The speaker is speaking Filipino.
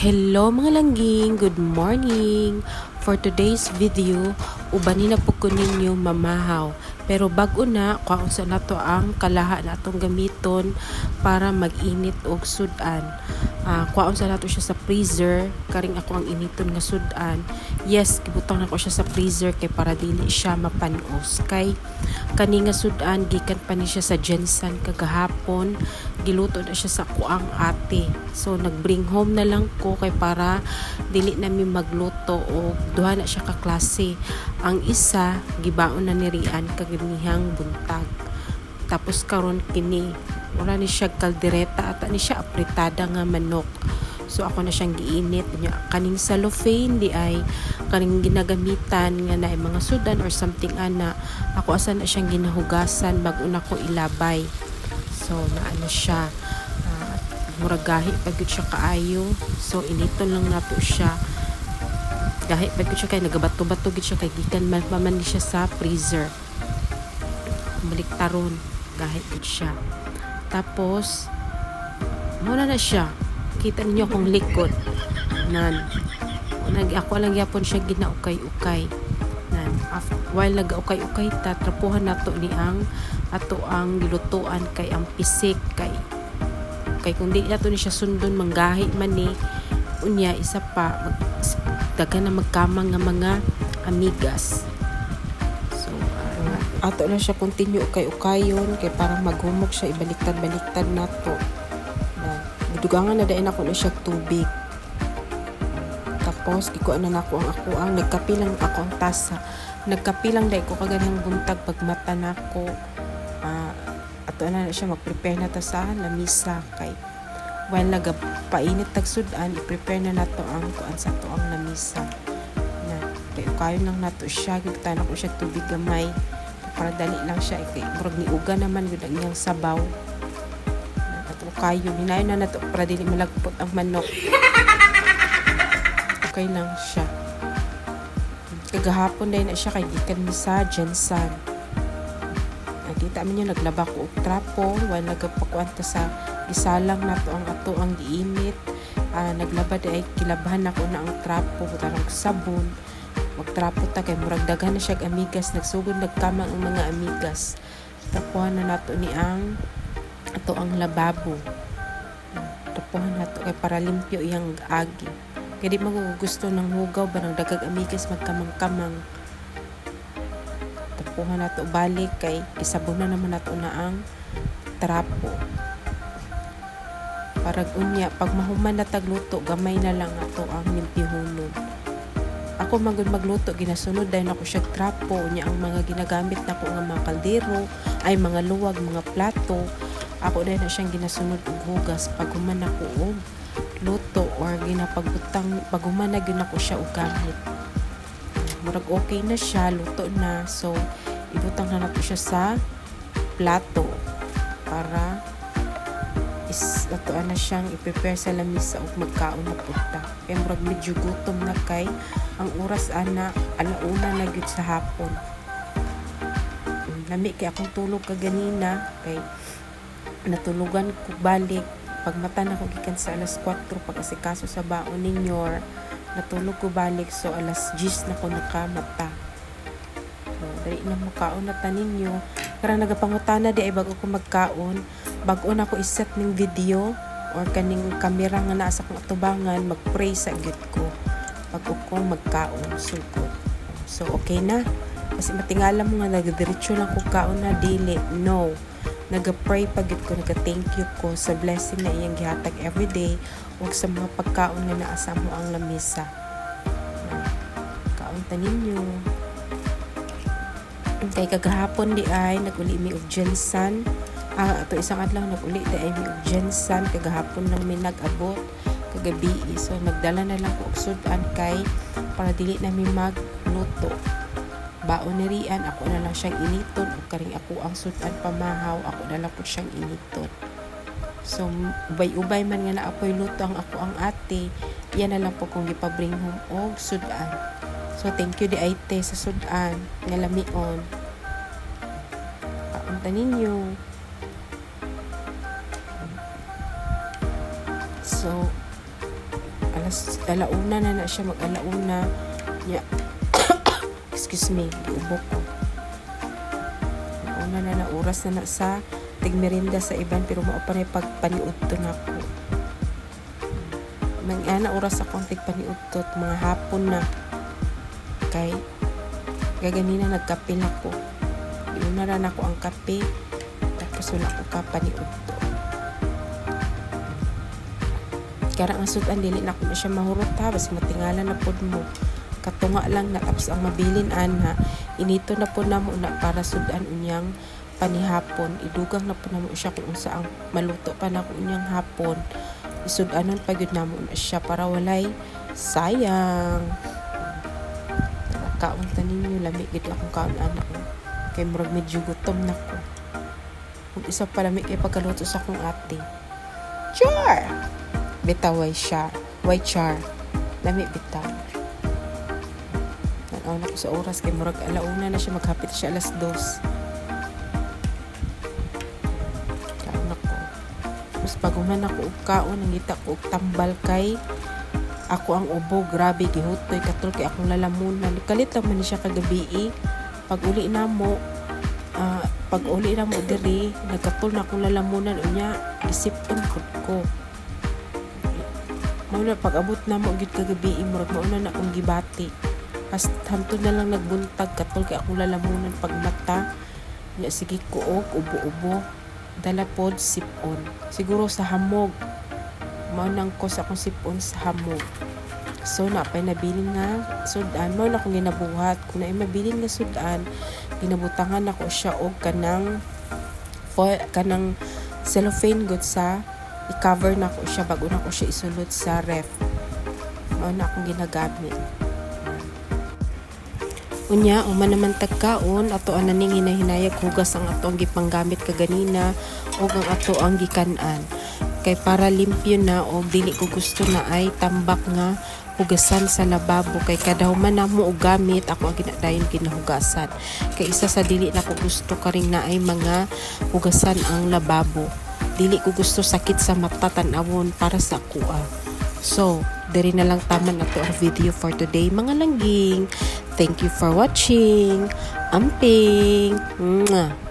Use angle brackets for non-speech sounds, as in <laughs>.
Hello mga langging, good morning! For today's video, ubanin na po ko ninyo mamahaw. Pero bago na, kwaon sa nato ang kalaha na atong gamiton para mag-init og sudan. Uh, kwaon sa nato siya sa freezer, karing ako ang initon nga sudan. Yes, gibutang na ko siya sa freezer kay para dili siya mapanos. Kay kani nga sudan gikan pa ni siya sa Jensen kagahapon giluto na siya sa kuang ate. So nagbring home na lang ko kay para dili nami magluto o duha na siya ka klase. Ang isa gibaon na ni Rian kaginihang buntag. Tapos karon kini wala ni siya kaldereta at ni siya apritada nga manok. So ako na siyang giinit. Nya kaning cellophane di ay kaning ginagamitan nga na mga sudan or something ana. Ako asa na siyang ginahugasan bago na ko ilabay. So naano siya uh, murag gahi pag siya kaayo. So initon lang nato siya. Gahi pag siya kay nagabato-bato gid siya kay gikan man man ni siya sa freezer. Baliktaron gahi gid siya. Tapos muna na siya kita ninyo akong likod nan nag ako lang yapon siya ginaukay-ukay while nagaukay-ukay ta trapuhan nato ni ang ato ang gilutuan kay ang pisik kay kay kung di nato ni siya sundon manggahi man ni unya isa pa mag, daga na magkamang nga mga amigas. So uh, ato na siya continue ukay-ukayon kay parang maghumok siya ibaliktad-baliktad nato. Dugangan na dain ako na siya tubig. Tapos gikuan na nako ang ako ang nagkapilang ako ang tasa nagkapilang dai ko kaganang buntag pag mata nako uh, ato na na siya mag-prepare na ta sa lamisa kay while nagapainit tag sudan i-prepare na nato ang kuan sa to ang lamisa. Na kay kayo lang nato siya gigtan ko siya tubig gamay. Para dali lang siya kay murag ni uga naman gud ang iyang sabaw. Kayo hinayon na nato para dili malagpot ang manok. <laughs> Okay lang siya kagahapon dahil na siya kay gikan mi sa Jensen nakita man niyo naglaba ko og trapo wala nagapakuanta sa isalang nato ang ato ang giinit. Uh, naglaba ay kilabahan ako na ang trapo tarong sabon. Magtrapo ta kay murag daghan na siya amigas nagsugod nagkamang ang mga amigas. Tapuhan na nato ni ang ato ang lababo. Tapuhan nato kay para limpyo iyang agi kay di mo gusto ng hugaw ba ng dagag amigas magkamang-kamang? Tapuhan nato balik kay isabon na naman nato na ang trapo. Para unya pag mahuman na tagluto gamay na lang ato ang limpyhunon ako magud magluto ginasunod dahil ako siya trapo. Unya ang mga ginagamit nako nga mga kaldero ay mga luwag mga plato. Ako din na siyang ginasunod og hugas pag human ako og luto or ginapagbutang pag human na gyud siya og gamit. Murag okay na siya luto na. So ibutang na nato siya sa plato para is ato na siyang i-prepare sa lamisa og magkaon na punta. Kay murag medyo gutom na kay ang oras ana alauna na gyud sa hapon. Lami kay akong tulog kaganina kay natulugan ko balik pag mata na ko gikan sa alas 4 pag asikaso sa baon ninyo natulog ko balik so alas 10 na ko nakamata. So, dali na makaon na taninyo karang nagapangutana di ay bago ko magkaon. Bago na ko iset ning video or kaning kamera nga naa sa kong atubangan magpray sa gid ko. Pag ko magkaon sugod so okay na. Kasi matingala mo nga nagdiretso lang ko kaon na dili no naga-pray pagit ko, naga-thank you ko sa blessing na iyang gihatag everyday ug sa mga pagkaon nga naasa mo ang lamisa. Kaon ta ninyo. Kay kagahapon di ay naguli mi og Jensen. Ah, ato isang adlaw naguli di ay mi og Jensen kagahapon lang mi nag-abot kagabi. So nagdala na lang ko og sudan kay para dili na mi magluto baon ni Rian ako na lang siyang initon. O karing ako ang sudan pamahaw. Ako na lang po siyang initon. So ubay-ubay man nga na apoy luto ang ako ang ate. Yan na lang po kung gipabring home og sudan. So thank you di ate sa sudan. Nga lamion. Paunta ninyo. So alas alauna na na siya mag alauna nya excuse me giubok ko. Una na na oras na na sa tigmerinda sa iban pero mao pa na pagpaniudto na ko mang ana oras ako ang tigpaniudtot mga hapon na. Kay gaganina nagkape na ko. Una na ako ang kape tapos wala ko kapaniudto kara ang sudan dili na ko na siya mahurot ha? Basi matingala na pod mo katunga lang na tapos ang mabilin ana. Inito na po na mo na para sudan unyang panihapon. Idugang na po na mo siya kung unsa ang maluto pa na unyang hapon. Isudanon pa gyud na mo na siya para walay sayang. Kaon ta ninyo lami gid akong kaon anak ko kay murag medyo gutom na ko ug isa pa lami kay pagkaluto sa akong ate. Char! Bitaway siya. White char. Lami bitaw Tanaw na ko sa oras kay murag alauna na siya maghapit siya alas dos. Kaon ako. Mas paguman ako og kaon nangita ko tambal kay ako ang ubo grabe gihutoy katul kay akong lalamunan kalit lang man siya kagabi eh. pag uli na mo ah, pag uli na mo diri nagkatul na akong lalamunan unya isipon pud ko mao na pag abot na mo gid kagabi eh, murag mao na akong gibati As hanto na lang nagbuntag katol kay akong lalamunan pag mata. Nya sige kuog ubo-ubo. Dala pod sipon. Siguro sa hamog. Mao nang ko sa akong sipon sa hamog. So napay nabilin nga sudan mao na akong ginabuhat. Kung naay mabilin nga sudan, ginabutangan ako siya og kanang foil, kanang cellophane good sa i-cover na ko siya bago na ko siya isulod sa ref. Mao na akong ginagamit. Unya, uman naman tagkaon, ato ang naning hinahinayag hugas ang ato ang gipanggamit kaganina o ang ato ang gikanan. Kay para limpyo na o dili ko gusto na ay tambak nga hugasan sa lababo. Kay kada human na mo og gamit ako ang ginadayon kinahugasan. Kay isa sa dili na ko gusto karing na ay mga hugasan ang lababo. Dili ko gusto sakit sa mata tan-awon para sa kuha. So diri na lang taman nato ang video for today. Mga langging Thank you for watching. Amping. Mwah.